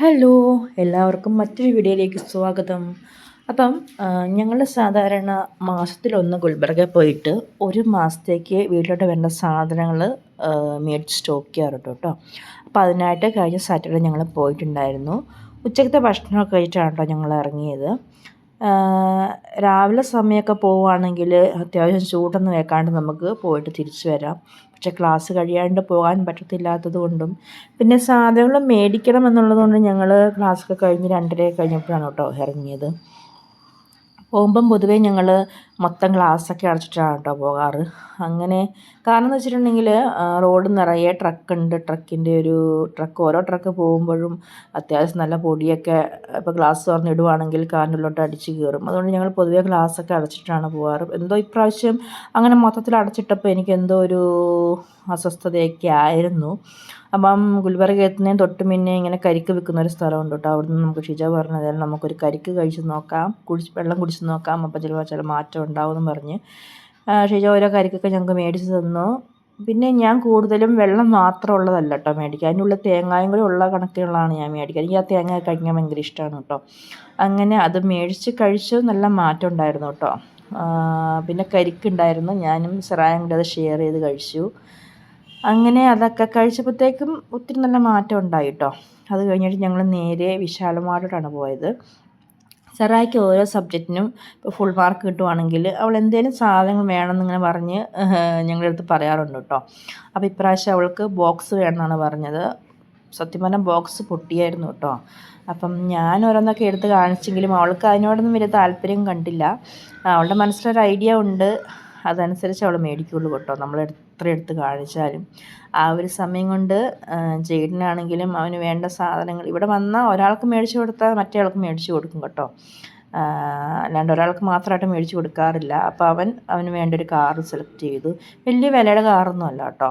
Hello എല്ലാവർക്കും മറ്റൊരു വീഡിയോയിലേക്ക് സ്വാഗതം. അപ്പം ഞങ്ങൾ സാധാരണ മാസത്തിലൊന്ന് ഗുൽബർഗ പോയിട്ട് ഒരു മാസത്തേക്ക് വീട്ടിലോട്ട് വേണ്ട സാധനങ്ങൾ മേടിച്ച് സ്റ്റോക്ക് ചെയ്യാറുണ്ട് കേട്ടോ. അപ്പോൾ അതിനായിട്ട് കഴിഞ്ഞ സാറ്റർഡേ ഞങ്ങൾ പോയിട്ടുണ്ടായിരുന്നു. ഉച്ചക്കത്തെ ഭക്ഷണമൊക്കെ കഴിച്ചിട്ടാണ് കേട്ടോ ഞങ്ങൾ ഇറങ്ങിയത് രാവിലെ സമയമൊക്കെ പോവുകയാണെങ്കിൽ അത്യാവശ്യം ചൂടൊന്നും വെക്കാണ്ട് നമുക്ക് പോയിട്ട് തിരിച്ചു വരാം. പക്ഷേ ക്ലാസ് കഴിയാണ്ട് പോകാൻ പറ്റത്തില്ലാത്തത് കൊണ്ടും പിന്നെ സാധനങ്ങൾ മേടിക്കണം എന്നുള്ളത് കൊണ്ട് ഞങ്ങൾ ക്ലാസ്സൊക്കെ കഴിഞ്ഞ് രണ്ടര കഴിഞ്ഞപ്പോഴാണ് കേട്ടോ ഇറങ്ങിയത്. പോകുമ്പം പൊതുവേ ഞങ്ങൾ മൊത്തം ഗ്ലാസ്സൊക്കെ അടച്ചിട്ടാണ് കേട്ടോ പോകാറ്. അങ്ങനെ കാരണം എന്ന് വെച്ചിട്ടുണ്ടെങ്കിൽ റോഡ് നിറയെ ട്രക്കുണ്ട്. ട്രക്കിന്റെ ഒരു ട്രക്ക് ഓരോ ട്രക്ക് പോകുമ്പോഴും അത്യാവശ്യം നല്ല പൊടിയൊക്കെ ഇപ്പോൾ ഗ്ലാസ് തുറന്നിടുവാണെങ്കിൽ കാറിനുള്ളിലോട്ട് അടിച്ച് കയറും അതുകൊണ്ട് ഞങ്ങൾ പൊതുവേ ഗ്ലാസ്സൊക്കെ അടച്ചിട്ടാണ് പോകാറ്. എന്തോ ഇപ്രാവശ്യം അങ്ങനെ മൊത്തത്തിൽ അടച്ചിട്ടപ്പോൾ എനിക്ക് എന്തോ ഒരു അസ്വസ്ഥതയൊക്കെ ആയിരുന്നു. അപ്പം ഗുൽബർഗ എത്തുന്നതിന് തൊട്ട് മുന്നേ ഇങ്ങനെ കരിക്ക് വിൽക്കുന്ന ഒരു സ്ഥലമുണ്ട് കേട്ടോ. അവിടെ നിന്ന് നമുക്ക് ഷിജ പറഞ്ഞത് നമുക്കൊരു കരിക്ക് കഴിച്ച് നോക്കാം. കുടിച്ച് വെള്ളം കുടിച്ച് നോക്കാം. അപ്പം ചിലപ്പോൾ ചില മാറ്റം ഉണ്ടാവുമെന്ന് പറഞ്ഞ്. ഷിജ ഓരോ കരിക്കൊക്കെ ഞങ്ങൾക്ക് മേടിച്ച് തന്നു. പിന്നെ ഞാൻ കൂടുതലും വെള്ളം മാത്രം ഉള്ളതല്ല കേട്ടോ മേടിക്കുക. അതിനുള്ള തേങ്ങായും കൂടി ഉള്ള കണക്കിനുള്ളതാണ് ഞാൻ മേടിക്കുക. എനിക്ക് ആ തേങ്ങ കഴിക്കാൻ ഭയങ്കര ഇഷ്ടമാണ് കേട്ടോ. അങ്ങനെ അത് മേടിച്ച് കഴിച്ച് നല്ല മാറ്റം ഉണ്ടായിരുന്നു കേട്ടോ. പിന്നെ കരിക്കുണ്ടായിരുന്നു ഞാനും സിറായും കൂടി അത് ഷെയർ ചെയ്ത് കഴിച്ചു. അങ്ങനെ അതൊക്കെ കഴിച്ചപ്പോഴത്തേക്കും ഒത്തിരി നല്ല മാറ്റം ഉണ്ടായി കേട്ടോ അത് കഴിഞ്ഞിട്ട് ഞങ്ങൾ നേരെ വിശാലമായിട്ടാണ് പോയത്. സെറായ്ക്ക് ഓരോ സബ്ജക്റ്റിനും ഇപ്പോൾ ഫുൾ മാർക്ക് കിട്ടുവാണെങ്കിൽ അവൾ എന്തേലും സാധനങ്ങൾ വേണമെന്നിങ്ങനെ പറഞ്ഞ് ഞങ്ങളുടെ അടുത്ത് പറയാറുണ്ട് കേട്ടോ അപ്പോൾ ഇപ്രാവശ്യം അവൾക്ക് ബോക്സ് വേണമെന്നാണ് പറഞ്ഞത്. സത്യം പറഞ്ഞാൽ ബോക്സ് പൊട്ടിയായിരുന്നു കേട്ടോ അപ്പം ഞാൻ ഓരോന്നൊക്കെ എടുത്ത് കാണിച്ചെങ്കിലും അവൾക്ക് അതിനോടൊന്നും വലിയ താല്പര്യം കണ്ടില്ല. അവളുടെ മനസ്സിലൊരു ഐഡിയ ഉണ്ട്. അതനുസരിച്ച് അവൾ മേടിക്കുള്ളൂ കേട്ടോ. നമ്മൾ എത്ര എടുത്ത് കാണിച്ചാലും. ആ ഒരു സമയം കൊണ്ട് ജെയ്ഡിനാണെങ്കിലും അവന് വേണ്ട സാധനങ്ങൾ ഇവിടെ വന്നാൽ ഒരാൾക്ക് മേടിച്ച് കൊടുത്താൽ മറ്റേ ആൾക്ക് മേടിച്ച് കൊടുക്കും കേട്ടോ. അല്ലാണ്ട് ഒരാൾക്ക് മാത്രമായിട്ട് മേടിച്ച് കൊടുക്കാറില്ല. അപ്പോൾ അവൻ അവന് വേണ്ട ഒരു കാർ സെലക്ട് ചെയ്തു. വലിയ വിലയുടെ കാറൊന്നും അല്ല കേട്ടോ.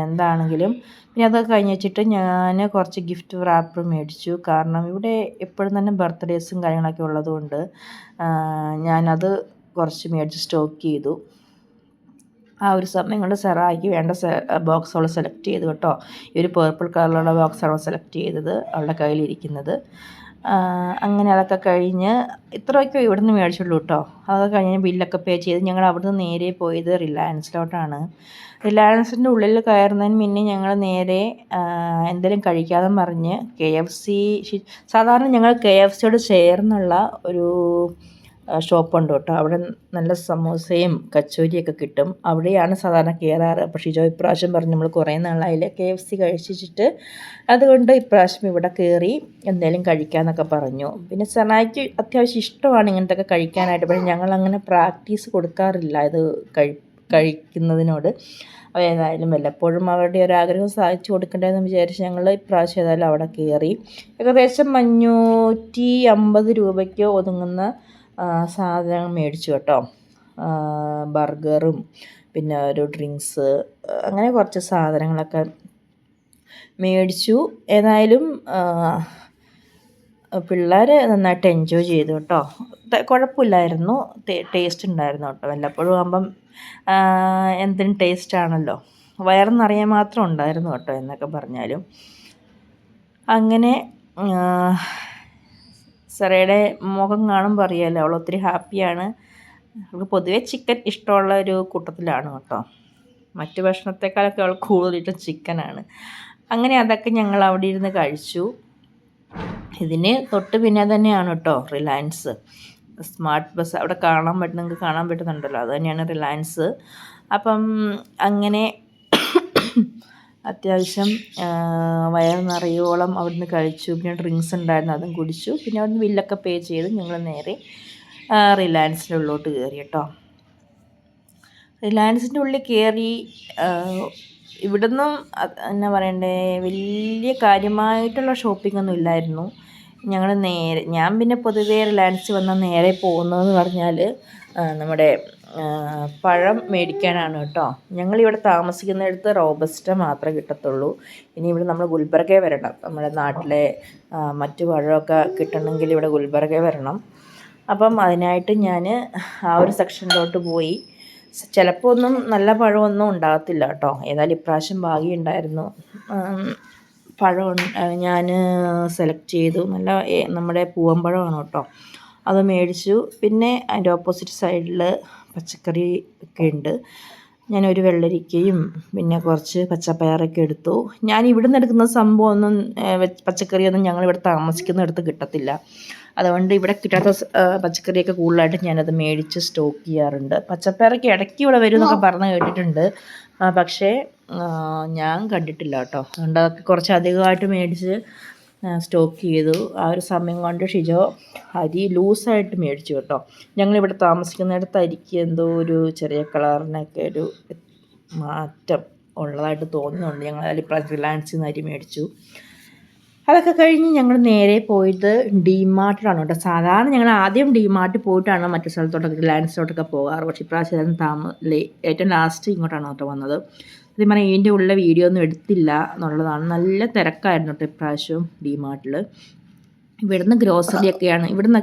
എന്താണെങ്കിലും പിന്നെ അതൊക്കെ കഴിഞ്ഞ് വെച്ചിട്ട് ഞാൻ കുറച്ച് ഗിഫ്റ്റ് റാപ്പർ മേടിച്ചു. കാരണം ഇവിടെ എപ്പോഴും തന്നെ ബർത്ത്ഡേസും കാര്യങ്ങളൊക്കെ ഉള്ളതുകൊണ്ട് ഞാനത് കുറച്ച് മേടിച്ച് സ്റ്റോക്ക് ചെയ്തു. ആ ഒരു സമയം കൊണ്ട് സെറായിക്ക് വേണ്ട ബോക്സ് അവൾ സെലക്ട് ചെയ്തു കേട്ടോ. ഈ ഒരു പേർപ്പിൾ കളറിലുള്ള ബോക്സാണ് അവൾ സെലക്ട് ചെയ്തത് അവളുടെ കയ്യിലിരിക്കുന്നത്. അങ്ങനെ അതൊക്കെ കഴിഞ്ഞ് ഇത്രയൊക്കെ ഇവിടെ നിന്ന് മേടിച്ചുള്ളൂ കേട്ടോ. അതൊക്കെ കഴിഞ്ഞ് ബില്ലൊക്കെ പേ ചെയ്ത് ഞങ്ങൾ അവിടുന്ന് നേരെ പോയത് റിലയൻസിലോട്ടാണ്. റിലയൻസിന്റെ ഉള്ളിൽ കയറുന്നതിന് മുന്നേ ഞങ്ങൾ നേരെ എന്തെങ്കിലും കഴിക്കാതെ പറഞ്ഞ് കെ എഫ് സി സാധാരണ ഞങ്ങൾ കെ എഫ് സിയോട് ചേർന്നുള്ള ഒരു ഷോപ്പുണ്ട് കേട്ടോ. അവിടെ നല്ല സമോസയും കച്ചോരിയൊക്കെ കിട്ടും. അവിടെയാണ് സാധാരണ കയറാറ് പക്ഷേ ഷിജോ ഇപ്രാവശ്യം പറഞ്ഞു നമ്മൾ കുറേ നാളായില്ല കെ എഫ് സി കഴിച്ചിട്ട്. അതുകൊണ്ട് ഇപ്രാവശ്യം ഇവിടെ കയറി എന്തെങ്കിലും കഴിക്കാമെന്നൊക്കെ പറഞ്ഞു. പിന്നെ സനായിക്ക് അത്യാവശ്യം ഇഷ്ടമാണ് ഇങ്ങനത്തെ കഴിക്കാനായിട്ട്. പക്ഷേ ഞങ്ങൾ അങ്ങനെ പ്രാക്ടീസ് കൊടുക്കാറില്ല ഇത് കഴി കഴിക്കുന്നതിനോട്. ഏതായാലും വല്ലപ്പോഴും അവരുടെ ഒരു ആഗ്രഹം സാധിച്ചു കൊടുക്കേണ്ടതെന്ന് വിചാരിച്ച് ഞങ്ങൾ ഇപ്രാവശ്യം ഏതായാലും അവിടെ കയറി ഏകദേശം അഞ്ഞൂറ്റി അമ്പത് രൂപയ്ക്ക് ഒതുങ്ങുന്ന സാധനങ്ങൾ മേടിച്ചു കേട്ടോ. ബർഗറും പിന്നെ ഒരു ഡ്രിങ്ക്സ് അങ്ങനെ കുറച്ച് സാധനങ്ങളൊക്കെ മേടിച്ചു. ഏതായാലും പിള്ളേർ നന്നായിട്ട് എൻജോയ് ചെയ്തു കേട്ടോ. കുഴപ്പമില്ലായിരുന്നു. ടേസ്റ്റ് ഉണ്ടായിരുന്നു കേട്ടോ. വല്ലപ്പോഴും ആകുമ്പം എന്തിനും ടേസ്റ്റ് ആണല്ലോ. വയറെന്നറിയാൻ മാത്രം ഉണ്ടായിരുന്നു കേട്ടോ എന്നൊക്കെ പറഞ്ഞാലും. അങ്ങനെ സെറയുടെ മുഖം കാണുമ്പോൾ അറിയാമല്ലോ അവൾ ഒത്തിരി ഹാപ്പിയാണ്. അവൾക്ക് പൊതുവെ ചിക്കൻ ഇഷ്ടമുള്ള ഒരു കൂട്ടത്തിലാണ് കേട്ടോ. മറ്റു ഭക്ഷണത്തെക്കാളൊക്കെ അവൾ കൂടുതലിട്ടും ചിക്കനാണ്. അങ്ങനെ അതൊക്കെ ഞങ്ങൾ അവിടെ ഇരുന്ന് കഴിച്ചു. ഇതിന് തൊട്ട് പിന്നെ തന്നെയാണ് കേട്ടോ റിലയൻസ്. സ്മാർട്ട് ബസ് അവിടെ കാണാൻ പറ്റുന്നെങ്കിൽ കാണാൻ പറ്റുന്നുണ്ടല്ലോ അത് തന്നെയാണ് റിലയൻസ്. അപ്പം അങ്ങനെ അത്യാവശ്യം വയറ് നിറയോളം അവിടുന്ന് കഴിച്ചു. പിന്നെ ഡ്രിങ്ക്സ് ഉണ്ടായിരുന്നു അതും കുടിച്ചു. പിന്നെ അവിടുന്ന് ബില്ലൊക്കെ പേ ചെയ്ത് ഞങ്ങൾ നേരെ റിലയൻസിന്റെ ഉള്ളിലോട്ട് കയറി കേട്ടോ. റിലയൻസിന്റെ ഉള്ളിൽ കയറി ഇവിടുന്നും എന്നാ പറയണ്ടേ വലിയ കാര്യമായിട്ടുള്ള ഷോപ്പിംഗ് ഒന്നും ഇല്ലായിരുന്നു. ഞങ്ങൾ നേരെ ഞാൻ പിന്നെ പൊതുവേ റിലയൻസ് വന്നാൽ നേരെ പോകുന്നതെന്ന് പറഞ്ഞാൽ നമ്മുടെ പഴം മേടിക്കാനാണ് കേട്ടോ. ഞങ്ങളിവിടെ താമസിക്കുന്നിടത്ത് റോബസ്റ്റ മാത്രമേ കിട്ടത്തുള്ളൂ. ഇനി ഇവിടെ നമ്മൾ ഗുൽബർഗ വരണം. നമ്മുടെ നാട്ടിലെ മറ്റു പഴമൊക്കെ കിട്ടണമെങ്കിൽ ഇവിടെ ഗുൽബർഗ വരണം. അപ്പം അതിനായിട്ട് ഞാൻ ആ ഒരു സെക്ഷനിലോട്ട് പോയി. ചിലപ്പോൾ ഒന്നും നല്ല പഴമൊന്നും ഉണ്ടാകത്തില്ല കേട്ടോ. ഏതായാലും ഇപ്രാവശ്യം ഭാഗ്യമുണ്ടായിരുന്നു. പഴം ഞാൻ സെലക്ട് ചെയ്തു. നല്ല നമ്മുടെ പൂവമ്പഴമാണ് കേട്ടോ. അത് മേടിച്ചു. പിന്നെ അതിന്റെ ഓപ്പോസിറ്റ് സൈഡിൽ പച്ചക്കറി ഒക്കെ ഉണ്ട്. ഞാനൊരു വെള്ളരിക്കയും പിന്നെ കുറച്ച് പച്ചപ്പയറൊക്കെ എടുത്തു. ഞാൻ ഇവിടുന്ന് എടുക്കുന്ന സംഭവമൊന്നും പച്ചക്കറിയൊന്നും ഞങ്ങൾ ഇവിടെ താമസിക്കുന്നിടത്ത് കിട്ടത്തില്ല. അതുകൊണ്ട് ഇവിടെ കിട്ടാത്ത പച്ചക്കറിയൊക്കെ കൂടുതലായിട്ട് ഞാനത് മേടിച്ച് സ്റ്റോക്ക് ചെയ്യാറുണ്ട്. പച്ചപ്പയറൊക്കെ ഇടയ്ക്ക് ഇവിടെ വരും എന്നൊക്കെ പറഞ്ഞ് കേട്ടിട്ടുണ്ട്. പക്ഷേ ഞാൻ കണ്ടിട്ടില്ല കേട്ടോ. അതുകൊണ്ട് അതൊക്കെ കുറച്ച് അധികമായിട്ട് മേടിച്ച് സ്റ്റോക്ക് ചെയ്തു. ആ ഒരു സമയം കൊണ്ട് ഷിജോ അരി ലൂസായിട്ട് മേടിച്ചു കേട്ടോ. ഞങ്ങളിവിടെ താമസിക്കുന്നിടത്ത് അരിക്ക് എന്തോ ഒരു ചെറിയ കളറിനൊക്കെ ഒരു മാറ്റം ഉള്ളതായിട്ട് തോന്നുന്നുണ്ട്. ഞങ്ങൾ അതിൽ റിലയൻസിൽ നിന്ന് അരി മേടിച്ചു. അതൊക്കെ കഴിഞ്ഞ് ഞങ്ങൾ നേരെ പോയത് ഡിമാർട്ടിലാണ് കേട്ടോ. സാധാരണ ഞങ്ങൾ ആദ്യം ഡിമാർട്ടിൽ പോയിട്ടാണ് മറ്റു സ്ഥലത്തോട്ടൊക്കെ റിലയൻസിലോട്ടൊക്കെ പോകാറ്. പക്ഷേ ഇപ്രാവശ്യം താമ ഏറ്റവും ലാസ്റ്റ് ഇങ്ങോട്ടാണ് കേട്ടോ വന്നത്. സത്യം പറഞ്ഞാൽ ഇതിന്റെ ഉള്ള വീഡിയോ ഒന്നും എടുത്തില്ല എന്നുള്ളതാണ്. നല്ല തിരക്കായിരുന്നു കേട്ടോ ഇപ്രാവശ്യം ഡിമാർട്ടിൽ ഇവിടുന്ന് ഗ്രോസറി ഒക്കെയാണ്. ഇവിടുന്ന്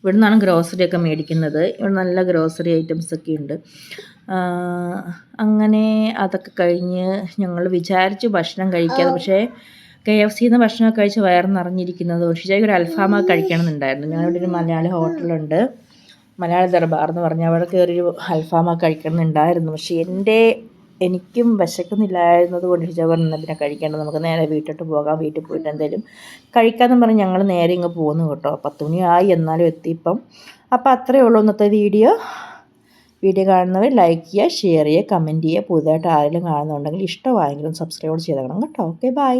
ഇവിടുന്നാണ് ഗ്രോസറി ഒക്കെ മേടിക്കുന്നത്. ഇവിടെ നല്ല ഗ്രോസറി ഐറ്റംസ് ഒക്കെ ഉണ്ട്. അങ്ങനെ അതൊക്കെ കഴിഞ്ഞ് ഞങ്ങൾ വിചാരിച്ചു ഭക്ഷണം കഴിക്കാതെ പക്ഷേ കെ എഫ് സിന്ന് ഭക്ഷണമൊക്കെ കഴിച്ച് വയറ് പക്ഷേ ഒരു അൽഫാമൊക്കെ കഴിക്കണമെന്നുണ്ടായിരുന്നു. ഞങ്ങളിവിടെ ഒരു മലയാളി ഹോട്ടലുണ്ട്. മലയാള ദർബാർ എന്ന് പറഞ്ഞാൽ അവിടെ കയറി ഒരു അൽഫാമൊക്കെ കഴിക്കണമെന്നുണ്ടായിരുന്നു. പക്ഷേ എന്റെ എനിക്കും വിശക്കുന്നില്ലായിരുന്നത് കൊണ്ട് ഹിജാബ് പറഞ്ഞു പിന്നെ കഴിക്കേണ്ട നമുക്ക് നേരെ വീട്ടിലോട്ട് പോകാം. വീട്ടിൽ പോയിട്ട് എന്തെങ്കിലും കഴിക്കാമെന്ന് പറഞ്ഞ് ഞങ്ങൾ നേരെ ഇങ്ങ് പോന്നു കേട്ടോ. പത്ത് മണിയായി എന്നാലും എത്തിയിപ്പം. അപ്പോൾ അത്രയേ ഉള്ളൂ ഇന്നത്തെ വീഡിയോ. വീഡിയോ കാണുന്നവർ ലൈക്ക് ചെയ്യുക ഷെയർ ചെയ്യുക കമന്റ് ചെയ്യുക. പുതുതായിട്ട് ആരെങ്കിലും കാണുന്നുണ്ടെങ്കിൽ ഇഷ്ടമായെങ്കിലും സബ്സ്ക്രൈബ് ചെയ്തേക്കണം കേട്ടോ. Okay bye